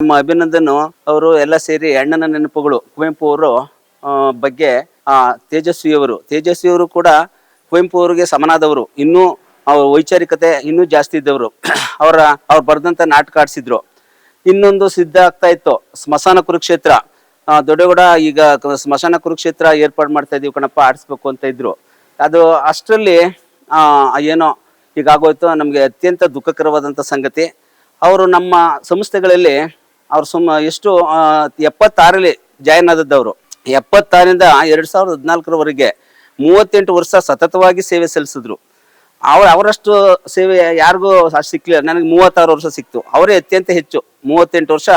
ನಮ್ಮ ಅಭಿನಂದನ್ ಅವರು ಎಲ್ಲ ಸೇರಿ ಅಣ್ಣನ ನೆನಪುಗಳು ಕುವೆಂಪು ಅವರು ಬಗ್ಗೆ, ಆ, ತೇಜಸ್ವಿಯವರು. ತೇಜಸ್ವಿಯವರು ಕೂಡ ಕುವೆಂಪು ಅವರಿಗೆ ಸಮನಾದವರು. ಇನ್ನೂ ಅವ್ರ ವೈಚಾರಿಕತೆ ಇನ್ನೂ ಜಾಸ್ತಿ ಇದ್ದವರು. ಅವರ, ಅವ್ರು ಬರೆದಂತ ನಾಟಕ ಆಡಿಸಿದ್ರು. ಇನ್ನೊಂದು ಸಿದ್ಧ ಆಗ್ತಾ ಇತ್ತು, ಸ್ಮಶಾನ ಕುರುಕ್ಷೇತ್ರ. ದೊಡ್ಡಗೌಡ ಈಗ ಸ್ಮಶಾನ ಕುರುಕ್ಷೇತ್ರ ಏರ್ಪಾಡು ಮಾಡ್ತಾ ಇದೀವಿ ಕಣಪ್ಪ, ಆಡಿಸ್ಬೇಕು ಅಂತ ಇದ್ರು. ಅದು ಅಷ್ಟರಲ್ಲಿ ಏನೋ ಈಗ ಆಗೋಯ್ತು. ನಮಗೆ ಅತ್ಯಂತ ದುಃಖಕರವಾದಂಥ ಸಂಗತಿ. ಅವರು ನಮ್ಮ ಸಂಸ್ಥೆಗಳಲ್ಲಿ ಅವ್ರು ಸುಮ್ಮ ಎಷ್ಟು ಎಪ್ಪತ್ತಾರಲ್ಲಿ ಜಾಯಿನ್ ಆದದ್ದವರು. ಎಪ್ಪತ್ತಾರಿಂದ ಎರಡು ಸಾವಿರದ ಹದಿನಾಲ್ಕರವರೆಗೆ ಮೂವತ್ತೆಂಟು ವರ್ಷ ಸತತವಾಗಿ ಸೇವೆ ಸಲ್ಲಿಸಿದ್ರು. ಅವ್ರ, ಅವರಷ್ಟು ಸೇವೆ ಯಾರಿಗೂ ಅಷ್ಟ್ ಸಿಕ್ಲಿಲ್ಲ. ನನಗೆ ಮೂವತ್ತಾರು ವರ್ಷ ಸಿಕ್ತು. ಅವರೇ ಅತ್ಯಂತ ಹೆಚ್ಚು. ಮೂವತ್ತೆಂಟು ವರ್ಷ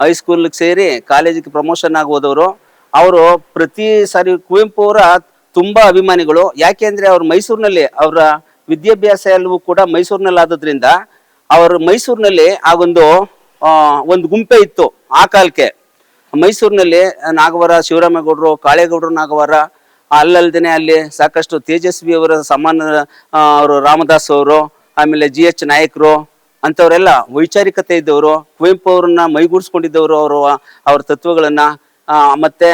ಹೈಸ್ಕೂಲ್ಗೆ ಸೇರಿ ಕಾಲೇಜಿಗೆ ಪ್ರಮೋಷನ್ ಆಗಿ ಹೋದವರು ಅವರು ಪ್ರತಿ ಸಾರಿ ಕುವೆಂಪು ಅವರ ತುಂಬ ಅಭಿಮಾನಿಗಳು. ಯಾಕೆಂದರೆ ಅವ್ರು ಮೈಸೂರಿನಲ್ಲಿ, ಅವರ ವಿದ್ಯಾಭ್ಯಾಸ ಎಲ್ಲವೂ ಕೂಡ ಮೈಸೂರಿನಲ್ಲಿ ಆದದ್ರಿಂದ ಅವರು ಮೈಸೂರಿನಲ್ಲಿ ಆ ಒಂದು ಒಂದು ಗುಂಪೆ ಇತ್ತು ಆ ಕಾಲಕ್ಕೆ. ಮೈಸೂರಿನಲ್ಲಿ ನಾಗವರ, ಶಿವರಾಮೇಗೌಡರು, ಕಾಳೇಗೌಡರು ನಾಗವರ, ಅಲ್ಲಲ್ದೇನೆ ಅಲ್ಲಿ ಸಾಕಷ್ಟು ತೇಜಸ್ವಿ ಅವರ ಸಮಾನ ಅವರು ರಾಮದಾಸ್ ಅವರು, ಆಮೇಲೆ ಜಿ ಎಚ್ ನಾಯಕರು, ಅಂಥವರೆಲ್ಲ ವೈಚಾರಿಕತೆ ಇದ್ದವರು, ಕುವೆಂಪು ಅವ್ರನ್ನ ಮೈಗೂಡಿಸ್ಕೊಂಡಿದ್ದವರು ಅವರು, ಅವ್ರ ತತ್ವಗಳನ್ನ ಮತ್ತೆ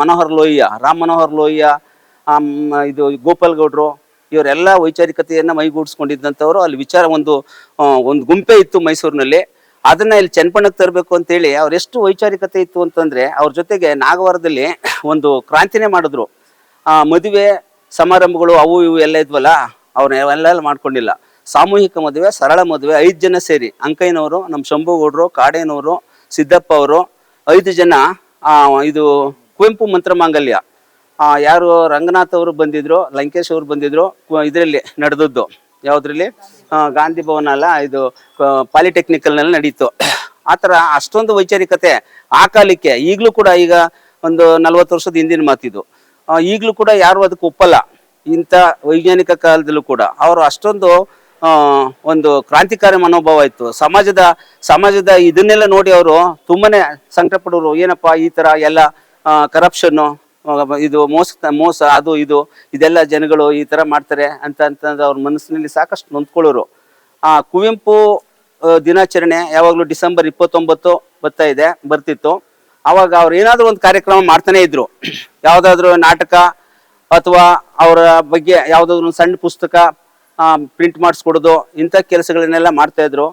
ಮನೋಹರ್ ಲೋಹಿಯ, ರಾಮ್ ಮನೋಹರ್ ಲೋಹಿಯ ಇದು ಗೋಪಾಲ್ ಗೌಡ್ರು ಇವರೆಲ್ಲ ವೈಚಾರಿಕತೆಯನ್ನು ಮೈಗೂಡಿಸ್ಕೊಂಡಿದ್ದಂಥವ್ರು. ಅಲ್ಲಿ ವಿಚಾರ ಒಂದು ಒಂದು ಗುಂಪೆ ಇತ್ತು ಮೈಸೂರಿನಲ್ಲಿ. ಅದನ್ನ ಇಲ್ಲಿ ಚನ್ಪಣ್ಣಕ್ಕೆ ತರಬೇಕು ಅಂತೇಳಿ ಅವ್ರೆಷ್ಟು ವೈಚಾರಿಕತೆ ಇತ್ತು ಅಂತಂದ್ರೆ ಅವ್ರ ಜೊತೆಗೆ ನಾಗವಾರದಲ್ಲಿ ಒಂದು ಕ್ರಾಂತಿನೇ ಮಾಡಿದ್ರು. ಮದುವೆ ಸಮಾರಂಭಗಳು ಅವು ಇವು ಎಲ್ಲ ಇದ್ವಲ್ಲ ಅವ್ರನ್ನೆಲ್ಲ ಮಾಡ್ಕೊಂಡಿಲ್ಲ. ಸಾಮೂಹಿಕ ಮದುವೆ ಸರಳ ಮದುವೆ ಐದು ಜನ ಸೇರಿ. ಅಂಕೈನವರು ನಮ್ಮ ಶಂಭುಗೌಡರು ಕಾಡೇನವರು ಸಿದ್ದಪ್ಪ ಅವರು ಐದು ಜನ ಇದು ಕುವೆಂಪು ಮಂತ್ರಮಾಂಗಲ್ಯ. ಆ, ಯಾರು ರಂಗನಾಥ್ ಅವರು ಬಂದಿದ್ರು, ಲಂಕೇಶ್ ಅವರು ಬಂದಿದ್ರು ಇದರಲ್ಲಿ ನಡೆದದ್ದು. ಯಾವುದ್ರಲ್ಲಿ? ಗಾಂಧಿ ಭವನ ಅಲ್ಲ, ಇದು ಪಾಲಿಟೆಕ್ನಿಕಲ್ನಲ್ಲಿ ನಡೀತು. ಆ ಥರ ಅಷ್ಟೊಂದು ವೈಚಾರಿಕತೆ ಆ ಕಾಲಕ್ಕೆ, ಈಗಲೂ ಕೂಡ ಈಗ ಒಂದು ನಲ್ವತ್ತು ವರ್ಷದ ಹಿಂದಿನ ಮಾತಿದು ಈಗಲೂ ಕೂಡ ಯಾರು ಅದಕ್ಕೆ ಒಪ್ಪಲ್ಲ. ಇಂಥ ವೈಜ್ಞಾನಿಕ ಕಾಲದಲ್ಲೂ ಕೂಡ. ಅವರು ಅಷ್ಟೊಂದು ಒಂದು ಕ್ರಾಂತಿಕಾರಿ ಮನೋಭಾವ ಇತ್ತು. ಸಮಾಜದ ಸಮಾಜದ ಇದನ್ನೆಲ್ಲ ನೋಡಿ ಅವರು ತುಂಬಾನೇ ಸಂಕಟ ಪಡೋರು. ಏನಪ್ಪಾ ಈ ತರ ಎಲ್ಲ ಕರಪ್ಷನ್ನು ಇದು ಮೋಸ ಮೋಸ, ಅದು ಇದು, ಇದೆಲ್ಲ ಜನಗಳು ಈ ಥರ ಮಾಡ್ತಾರೆ ಅಂತ ಅಂತಂದು ಅವ್ರ ಮನಸ್ಸಿನಲ್ಲಿ ಸಾಕಷ್ಟು ನೊಂದ್ಕೊಳ್ಳೋರು. ಆ ಕುವೆಂಪು ದಿನಾಚರಣೆ ಯಾವಾಗಲೂ ಡಿಸೆಂಬರ್ ಇಪ್ಪತ್ತೊಂಬತ್ತು ಬರ್ತಾ ಇದೆ, ಬರ್ತಿತ್ತು. ಆವಾಗ ಅವ್ರು ಏನಾದರೂ ಒಂದು ಕಾರ್ಯಕ್ರಮ ಮಾಡ್ತಾನೆ ಇದ್ರು. ಯಾವುದಾದ್ರೂ ನಾಟಕ ಅಥವಾ ಅವರ ಬಗ್ಗೆ ಯಾವುದಾದ್ರು ಒಂದು ಸಣ್ಣ ಪುಸ್ತಕ ಪ್ರಿಂಟ್ ಮಾಡಿಸ್ಕೊಡೋದು ಇಂಥ ಕೆಲಸಗಳನ್ನೆಲ್ಲ ಮಾಡ್ತಾ ಇದ್ರು.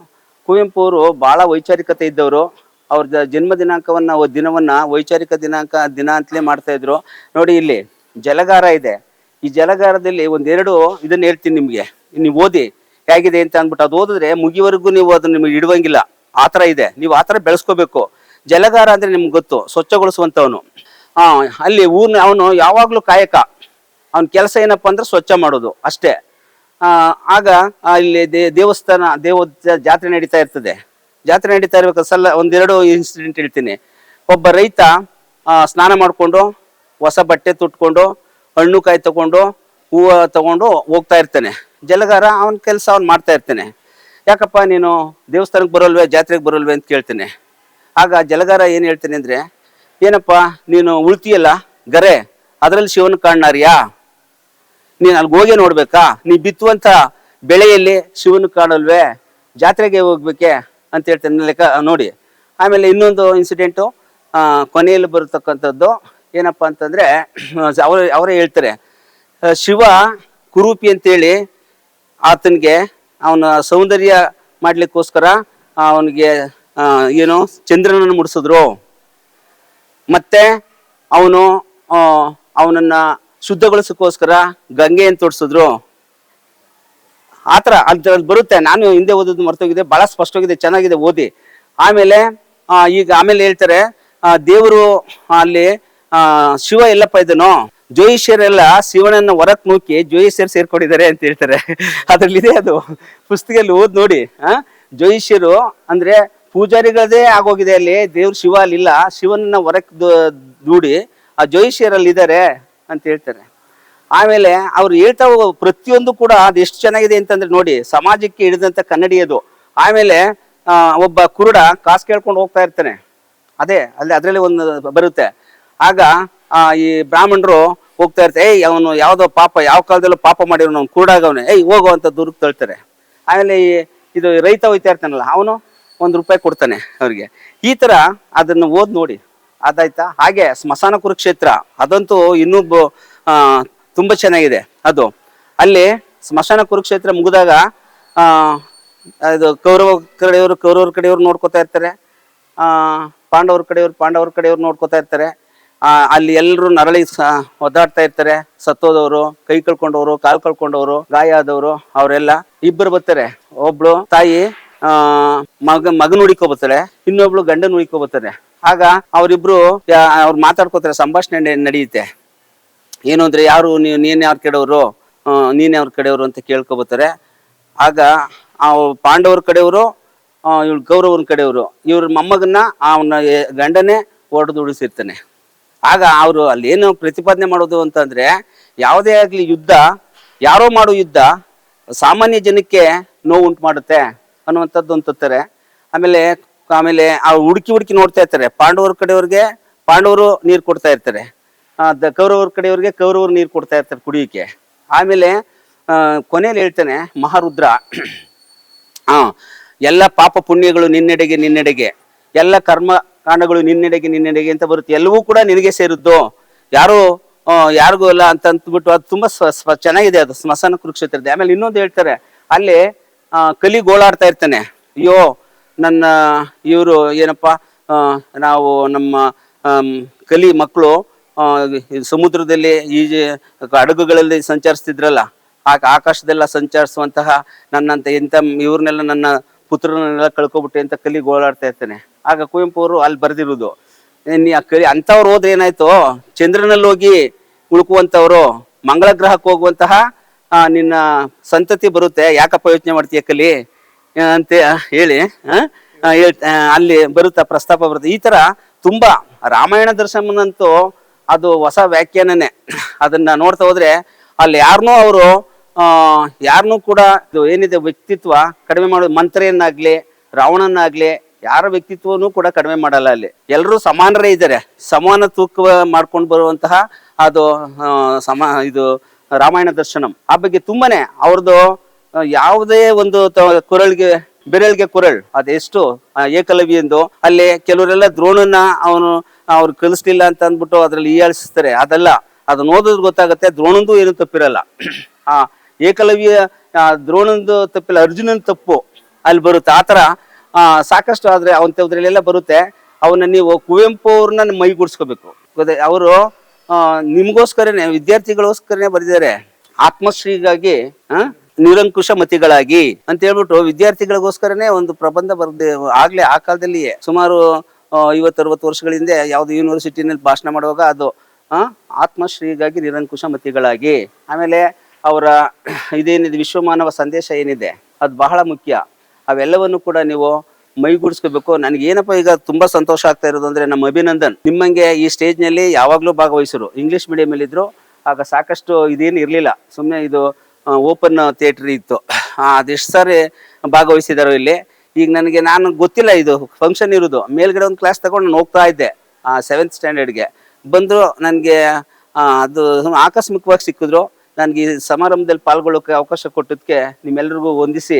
ಕುವೆಂಪು ಅವರು ಭಾಳ ವೈಚಾರಿಕತೆ ಇದ್ದವರು. ಅವ್ರ ಜನ್ಮ ದಿನಾಂಕವನ್ನ ದಿನವನ್ನ, ವೈಚಾರಿಕ ದಿನಾಂಕ ದಿನ ಅಂತಲೇ ಮಾಡ್ತಾ ಇದ್ರು. ನೋಡಿ ಇಲ್ಲಿ, ಜಲಗಾರ ಇದೆ. ಈ ಜಲಗಾರದಲ್ಲಿ ಒಂದೆರಡು ಇದನ್ನ ಹೇಳ್ತೀನಿ ನಿಮ್ಗೆ. ನೀವು ಓದಿ, ಹೇಗಿದೆ ಅಂತ ಅಂದ್ಬಿಟ್ಟು ಅದು ಓದಿದ್ರೆ ಮುಗಿವರೆಗೂ ನೀವು ಅದನ್ನ ನಿಮಗೆ ಇಡುವಂಗಿಲ್ಲ. ಆ ಥರ ಇದೆ. ನೀವು ಆ ಥರ ಬೆಳೆಸ್ಕೋಬೇಕು. ಜಲಗಾರ ಅಂದ್ರೆ ನಿಮ್ಗೆ ಗೊತ್ತು, ಸ್ವಚ್ಛಗೊಳಿಸುವಂತವನು. ಆ, ಅಲ್ಲಿ ಊರ್ನ ಅವನು ಯಾವಾಗ್ಲೂ ಕಾಯಕ. ಅವನ ಕೆಲಸ ಏನಪ್ಪಾ ಅಂದ್ರೆ ಸ್ವಚ್ಛ ಮಾಡೋದು ಅಷ್ಟೇ. ಆಗ ಇಲ್ಲಿ ದೇವಸ್ಥಾನ ದೇವ ಜಾತ್ರೆ ನಡೀತಾ ಇರ್ತದೆ. ಜಾತ್ರೆ ನಡೀತಾ ಇರ್ಬೇಕು. ಸಲ ಒಂದೆರಡು ಇನ್ಸಿಡೆಂಟ್ ಹೇಳ್ತೀನಿ. ಒಬ್ಬ ರೈತ ಸ್ನಾನ ಮಾಡಿಕೊಂಡು, ಹೊಸ ಬಟ್ಟೆ ತುಟ್ಕೊಂಡು, ಹಣ್ಣು ಕಾಯಿ ತಗೊಂಡು, ಹೂವು ತಗೊಂಡು ಹೋಗ್ತಾ ಇರ್ತಾನೆ. ಜಲಗಾರ ಅವನ ಕೆಲಸ ಅವ್ನು ಮಾಡ್ತಾ ಇರ್ತಾನೆ. ಯಾಕಪ್ಪ ನೀನು ದೇವಸ್ಥಾನಕ್ಕೆ ಬರೋಲ್ವೇ, ಜಾತ್ರೆಗೆ ಬರೋಲ್ವೇ ಅಂತ ಕೇಳ್ತೇನೆ. ಆಗ ಜಲಗಾರ ಏನು ಹೇಳ್ತೇನೆ ಅಂದರೆ, ಏನಪ್ಪ, ನೀನು ಉಳ್ತೀಯಲ್ಲ, ಗರೆ, ಅದರಲ್ಲಿ ಶಿವನ ಕಾಣ್ನಾರ್ಯಾ ನೀನು ಅಲ್ಲಿಗೆ ಹೋಗಿ ನೋಡ್ಬೇಕಾ? ನೀ ಬಿತ್ತುವಂಥ ಬೆಳೆಯಲ್ಲಿ ಶಿವನ ಕಾಣಲ್ವೇ? ಜಾತ್ರೆಗೆ ಹೋಗ್ಬೇಕೆ? ಅಂತ ಹೇಳ್ತೇನೆ ಲೆಕ್ಕ ನೋಡಿ. ಆಮೇಲೆ ಇನ್ನೊಂದು ಇನ್ಸಿಡೆಂಟು ಕೊನೆಯಲ್ಲಿ ಬರತಕ್ಕಂಥದ್ದು ಏನಪ್ಪ ಅಂತಂದ್ರೆ, ಅವ್ರ, ಅವರೇ ಹೇಳ್ತಾರೆ ಶಿವ ಕುರೂಪಿ ಅಂತೇಳಿ ಆತನಿಗೆ ಅವನ ಸೌಂದರ್ಯ ಮಾಡ್ಲಿಕ್ಕೋಸ್ಕರ ಅವನಿಗೆ ಏನು, ಚಂದ್ರನನ್ನು ಮುಡಿಸಿದ್ರು. ಮತ್ತೆ ಅವನು ಅವನನ್ನ ಶುದ್ಧಗೊಳಿಸಕ್ಕೋಸ್ಕರ ಗಂಗೆಯನ್ನು ತೋರಿಸಿದ್ರು ಆತರ ಅದ್ರಲ್ಲಿ ಬರುತ್ತೆ. ನಾನು ಹಿಂದೆ ಓದೋದು ಮರ್ತೋಗಿದೆ ಬಹಳ ಸ್ಪಷ್ಟವಾಗಿದೆ ಚೆನ್ನಾಗಿದೆ ಓದಿ. ಆಮೇಲೆ ಈಗ ಆಮೇಲೆ ಹೇಳ್ತಾರೆ ಆ, ದೇವರು ಅಲ್ಲಿ ಆ, ಶಿವ ಎಲ್ಲಪ್ಪ ಇದನು? ಜೋಯಿಷ್ಯರೆಲ್ಲ ಶಿವನನ್ನ ಹೊರಕ್ ನೂಕಿ ಜೋಯಿಷ್ಯರು ಸೇರ್ಕೊಂಡಿದ್ದಾರೆ ಅಂತ ಹೇಳ್ತಾರೆ. ಅದ್ರಲ್ಲಿದೆ ಅದು. ಪುಸ್ತಕದಲ್ಲಿ ಓದ್ ನೋಡಿ ಆ ಅಂದ್ರೆ ಪೂಜಾರಿಗಳದೇ ಆಗೋಗಿದೆ ಅಲ್ಲಿ ದೇವ್ರ ಶಿವ ಅಲ್ಲಿಲ್ಲ. ಶಿವನನ್ನ ಹೊರಕ್ ದೂಡಿ ಆ ಅಲ್ಲಿ ಇದ್ದಾರೆ ಅಂತ ಹೇಳ್ತಾರೆ. ಆಮೇಲೆ ಅವ್ರು ಹೇಳ್ತಾ ಹೋಗೋ ಪ್ರತಿಯೊಂದು ಕೂಡ ಅದು ಎಷ್ಟು ಚೆನ್ನಾಗಿದೆ ಅಂತಂದ್ರೆ ನೋಡಿ, ಸಮಾಜಕ್ಕೆ ಹಿಡಿದಂತ ಕನ್ನಡಿ ಅದು. ಆಮೇಲೆ ಒಬ್ಬ ಕುರುಡ ಕಾಸು ಕೇಳ್ಕೊಂಡು ಹೋಗ್ತಾ ಇರ್ತಾನೆ. ಅದೇ, ಅಲ್ಲಿ ಅದರಲ್ಲಿ ಒಂದು ಬರುತ್ತೆ. ಆಗ ಈ ಬ್ರಾಹ್ಮಣರು ಹೋಗ್ತಾ ಇರ್ತಾರೆ, ಏಯ್, ಅವನು ಯಾವ್ದೋ ಪಾಪ, ಯಾವ ಕಾಲದಲ್ಲೂ ಪಾಪ ಮಾಡಿರೋ ಅವ್ನು ಕುರುಡಾಗವನೆ ಏಯ್, ಹೋಗೋ ಅಂತ ದುರ್ಗ್ ತಳ್ತಾರೆ. ಆಮೇಲೆ ಇದು ರೈತ ಹೋಯ್ತಾ ಇರ್ತಾನಲ್ಲ, ಅವನು ಒಂದು ರೂಪಾಯಿ ಕೊಡ್ತಾನೆ ಅವ್ರಿಗೆ. ಈ ತರ ಅದನ್ನು ಓದ್ ನೋಡಿ. ಅದಾಯ್ತಾ? ಹಾಗೆ, ಸ್ಮಶಾನ ಕುರುಕ್ಷೇತ್ರ, ಅದಂತೂ ಇನ್ನೂ ತುಂಬಾ ಚೆನ್ನಾಗಿದೆ ಅದು. ಅಲ್ಲಿ ಸ್ಮಶಾನ ಕುರುಕ್ಷೇತ್ರ ಮುಗಿದಾಗ ಅದು ಕೌರವ ಕಡೆಯವರು, ಕೌರವರ ಕಡೆಯವರು ನೋಡ್ಕೋತಾ ಇರ್ತಾರೆ. ಪಾಂಡವರ ಕಡೆಯವರು ಪಾಂಡವರ ಕಡೆಯವರು ನೋಡ್ಕೋತಾ ಇರ್ತಾರೆ. ಅಲ್ಲಿ ಎಲ್ಲರೂ ನರಳಿ ಒದ್ದಾಡ್ತಾ ಇರ್ತಾರೆ. ಸತ್ತೋದವರು, ಕೈ ಕಳ್ಕೊಂಡವರು, ಕಾಲು ಕಳ್ಕೊಂಡವರು, ಗಾಯ ಆದವರು, ಅವರೆಲ್ಲ ಇಬ್ಬರು ಬರ್ತಾರೆ. ಒಬ್ಳು ತಾಯಿ ಮಗ, ಮಗನ ಹುಡಿಕೋ ಬರ್ತಾರೆ ಇನ್ನೊಬ್ಳು ಗಂಡನ ಹುಡಿಕೋ ಬರ್ತಾರೆ. ಆಗ ಅವರಿಬ್ರು ಅವ್ರು ಮಾತಾಡ್ಕೋತಾರೆ, ಸಂಭಾಷಣೆ ನಡೆಯುತ್ತೆ. ಏನು ಅಂದರೆ ಯಾರು ನೀವು ನೀನ್ ಯಾರ ಕಡೆಯವರು? ನೀನ್ ಯಾರ ಕಡೆಯವರು ಅಂತ ಕೇಳ್ಕೊಬತ್ತಾರೆ. ಆಗ ಆ ಪಾಂಡವರ ಕಡೆಯವರು ಇವ್ಳು ಗೌರವನ ಕಡೆಯವರು, ಇವ್ರ ಮೊಮ್ಮಗನ್ನ ಅವನ ಗಂಡನೇ ಹೊಡೆದು ಉಳಿಸಿರ್ತಾನೆ ಆಗ ಅವರು ಅಲ್ಲಿ ಏನು ಪ್ರತಿಪಾದನೆ ಮಾಡೋದು ಅಂತಂದರೆ ಯಾವುದೇ ಆಗಲಿ ಯುದ್ಧ, ಯಾರೋ ಮಾಡೋ ಯುದ್ಧ ಸಾಮಾನ್ಯ ಜನಕ್ಕೆ ನೋವು ಉಂಟು ಮಾಡುತ್ತೆ ಅನ್ನುವಂಥದ್ದು ಅಂತತ್ತಾರೆ ಆಮೇಲೆ ಆಮೇಲೆ ಅವ್ರು ಹುಡುಕಿ ಹುಡುಕಿ ನೋಡ್ತಾ ಇರ್ತಾರೆ. ಪಾಂಡವರ ಕಡೆಯವ್ರಿಗೆ ಪಾಂಡವರು ನೀರು ಕೊಡ್ತಾ ಇರ್ತಾರೆ. ಕೌರವರ ಕಡೆಯವ್ರಿಗೆ ಕೌರವರು ನೀರು ಕೊಡ್ತಾ ಇರ್ತಾರೆ ಕುಡಿಯೋಕ್ಕೆ. ಆಮೇಲೆ ಕೊನೆಯಲ್ಲಿ ಹೇಳ್ತಾನೆ, ಮಹಾರುದ್ರ. ಎಲ್ಲ ಪಾಪ ಪುಣ್ಯಗಳು ನಿನ್ನೆಡೆಗೆ ನಿನ್ನೆಡೆಗೆ. ಎಲ್ಲ ಕರ್ಮ ಕಾಂಡಗಳು ನಿನ್ನೆಡೆಗೆ ನಿನ್ನೆಡೆಗೆ ಅಂತ ಬರುತ್ತೆ. ಎಲ್ಲವೂ ಕೂಡ ನಿನಗೆ ಸೇರುದ್ದು. ಯಾರು ಯಾರಿಗೂ ಇಲ್ಲ ಅಂತ ಅಂದ್ಬಿಟ್ಟು ಅದು ತುಂಬಾ ಸ್ವ- ಚೆನ್ನಾಗಿದೆ ಅದು ಸ್ಮಶಾನ ಕುರುಕ್ಷೇತ್ರದ ಆಮೇಲೆ ಇನ್ನೊಂದು ಹೇಳ್ತಾರೆ, ಅಲ್ಲಿ ಕಲಿ ಗೋಳಾಡ್ತಾ ಇರ್ತಾನೆ. ಅಯ್ಯೋ, ನನ್ನ ಇವರು ಏನಪ್ಪ ನಾವು ನಮ್ಮ ಕಲಿ ಮಕ್ಕಳು ಸಮುದ್ರದಲ್ಲಿ ಈ ಹಡಗುಗಳಲ್ಲಿ ಸಂಚರಿಸ್ತಿದ್ರಲ್ಲ ಆ ಆಕಾಶದೆಲ್ಲ ಸಂಚರಿಸುವಂತಹ ನನ್ನಂತ ಇಂಥ ಇವ್ರನ್ನೆಲ್ಲ ನನ್ನ ಪುತ್ರನೆಲ್ಲ ಕಳ್ಕೊಬಿಟ್ಟೆ ಅಂತ ಕಲಿ ಗೋಳಾಡ್ತಾ ಇರ್ತಾನೆ. ಆಗ ಕುವೆಂಪು ಅವರು ಅಲ್ಲಿ ಬರೆದಿರೋದು. ನೀ ಆ ಕಲಿ ಅಂಥವ್ರು ಹೋದ್ರೆ ಏನಾಯ್ತು? ಚಂದ್ರನಲ್ಲಿ ಹೋಗಿ ಉಳ್ಕುವಂಥವ್ರು ಮಂಗಳ ಗ್ರಹಕ್ಕೆ ಹೋಗುವಂತಹ ನಿನ್ನ ಸಂತತಿ ಬರುತ್ತೆ. ಯಾಕಪ್ಪ ಯೋಚನೆ ಮಾಡ್ತೀಯ ಕಲಿ? ಅಂತ ಹೇಳಿ ಅಲ್ಲಿ ಬರುತ್ತಾ ಪ್ರಸ್ತಾಪ ಬರುತ್ತೆ. ಈ ತರ ತುಂಬಾ ರಾಮಾಯಣ ದರ್ಶನಂತೂ ಅದು ಹೊಸ ವ್ಯಾಖ್ಯಾನನೇ. ಅದನ್ನ ನೋಡ್ತಾ ಹೋದ್ರೆ ಅಲ್ಲಿ ಯಾರನ್ನೂ ಅವರು ಯಾರನ್ನೂ ಕೂಡ ಇದು ಏನಿದೆ ವ್ಯಕ್ತಿತ್ವ ಕಡಿಮೆ ಮಾಡೋದು ಮಂತ್ರಿಯನ್ನಾಗ್ಲಿ ರಾವಣನಾಗ್ಲಿ ಯಾರ ವ್ಯಕ್ತಿತ್ವನೂ ಕೂಡ ಕಡಿಮೆ ಮಾಡಲ್ಲ ಅಲ್ಲಿ. ಎಲ್ಲರೂ ಸಮಾನರೇ ಇದ್ದಾರೆ. ಸಮಾನ ತೂಕ ಮಾಡ್ಕೊಂಡು ಬರುವಂತಹ ಅದು ಸಮ, ಇದು ರಾಮಾಯಣ ದರ್ಶನಂ. ಆ ಬಗ್ಗೆ ತುಂಬಾನೇ ಅವ್ರದ್ದು ಯಾವುದೇ ಒಂದು ಕುರಳಿಗೆ ಕುರಳ್ಗೆ ಬೆರಳ್ಗೆ ಕುರಳ್. ಅದೆಷ್ಟು ಏಕಲವ್ಯಂದು ಅಲ್ಲಿ ಕೆಲವರೆಲ್ಲ ದ್ರೋಣನ ಅವನು ಅವ್ರು ಕಲಿಸ್ಲಿಲ್ಲ ಅಂತ ಅಂದ್ಬಿಟ್ಟು ಅದ್ರಲ್ಲಿ ಹೀಯಾಳಿಸ್ತಾರೆ. ಅದಲ್ಲ ಅದನ್ನ ಓದೋದು ಗೊತ್ತಾಗುತ್ತೆ ದ್ರೋಣಂದು ಏನು ತಪ್ಪಿರಲ್ಲ. ಆ ಏಕಲವ್ಯ ದ್ರೋಣಂದು ತಪ್ಪಿಲ್ಲ ಅರ್ಜುನನ್ ತಪ್ಪು. ಅಲ್ಲಿ ಬರುತ್ತೆ. ಆ ಸಾಕಷ್ಟು ಆದ್ರೆ ಅವನ್ ಬರುತ್ತೆ. ಅವನ್ನ ನೀವು ಕುವೆಂಪು ಅವ್ರನ್ನ ಮೈಗೂಡಿಸ್ಕೋಬೇಕು. ಅವರು ನಿಮ್ಗೋಸ್ಕರನೇ ವಿದ್ಯಾರ್ಥಿಗಳಿಗೋಸ್ಕರನೇ ಬರೆದಿದ್ದಾರೆ. ಆತ್ಮಶ್ರೀಗಾಗಿ ಆ, ನಿರಂಕುಶ ಮತಿಗಳಾಗಿ ಅಂತ ಹೇಳ್ಬಿಟ್ಟು ವಿದ್ಯಾರ್ಥಿಗಳಿಗೋಸ್ಕರನೇ ಒಂದು ಪ್ರಬಂಧ ಬರ್ದೆ ಆಗ್ಲೇ ಆ ಕಾಲದಲ್ಲಿಯೇ ಸುಮಾರು ಐವತ್ತು ಅರವತ್ತು ವರ್ಷಗಳ ಹಿಂದೆ ಯಾವ್ದು ಯೂನಿವರ್ಸಿಟಿನಲ್ಲಿ ಭಾಷಣ ಮಾಡುವಾಗ ಅದು ಆತ್ಮಶ್ರೀಗಾಗಿ ನಿರಂಕುಶ ಮತಿಗಳಾಗಿ. ಆಮೇಲೆ ಅವರ ಇದೇನಿದೆ, ವಿಶ್ವಮಾನವ ಸಂದೇಶ ಏನಿದೆ, ಅದು ಬಹಳ ಮುಖ್ಯ. ಅವೆಲ್ಲವನ್ನು ಕೂಡ ನೀವು ಮೈಗೂಡಿಸ್ಕೋಬೇಕು. ನನಗೆ ಏನಪ್ಪ ಈಗ ತುಂಬಾ ಸಂತೋಷ ಆಗ್ತಾ ಇರೋದು ಅಂದ್ರೆ ನಮ್ಮ ಅಭಿನಂದನ್. ನಿಮ್ಮಂಗೆ ಈ ಸ್ಟೇಜ್ನಲ್ಲಿ ಯಾವಾಗ್ಲೂ ಭಾಗವಹಿಸರು. ಇಂಗ್ಲಿಷ್ ಮೀಡಿಯಂ ಅಲ್ಲಿ ಇದ್ರು ಆಗ ಸಾಕಷ್ಟು ಇದೇನು ಇರಲಿಲ್ಲ. ಸುಮ್ಮನೆ ಇದು ಓಪನ್ ಥಿಯೇಟ್ರ್ ಇತ್ತು. ಅದೆಷ್ಟು ಸಾರಿ ಭಾಗವಹಿಸಿದಾರೋ ಇಲ್ಲಿ. ಈಗ ನನಗೆ ನಾನು ಗೊತ್ತಿಲ್ಲ ಇದು ಫಂಕ್ಷನ್ ಇರೋದು. ಮೇಲ್ಗಡೆ ಒಂದು ಕ್ಲಾಸ್ ತಗೊಂಡು ನಾನು ಹೋಗ್ತಾ ಇದ್ದೆ ಸೆವೆಂತ್ ಸ್ಟ್ಯಾಂಡರ್ಡ್ಗೆ ಬಂದರು ನನಗೆ ಅದು ಆಕಸ್ಮಿಕವಾಗಿ ಸಿಕ್ಕಿದ್ರು. ನನಗೆ ಈ ಸಮಾರಂಭದಲ್ಲಿ ಪಾಲ್ಗೊಳ್ಳೋಕೆ ಅವಕಾಶ ಕೊಟ್ಟಿದ್ದಕ್ಕೆ ನಿಮ್ಮೆಲ್ಲರಿಗೂ ವಂದಿಸಿ.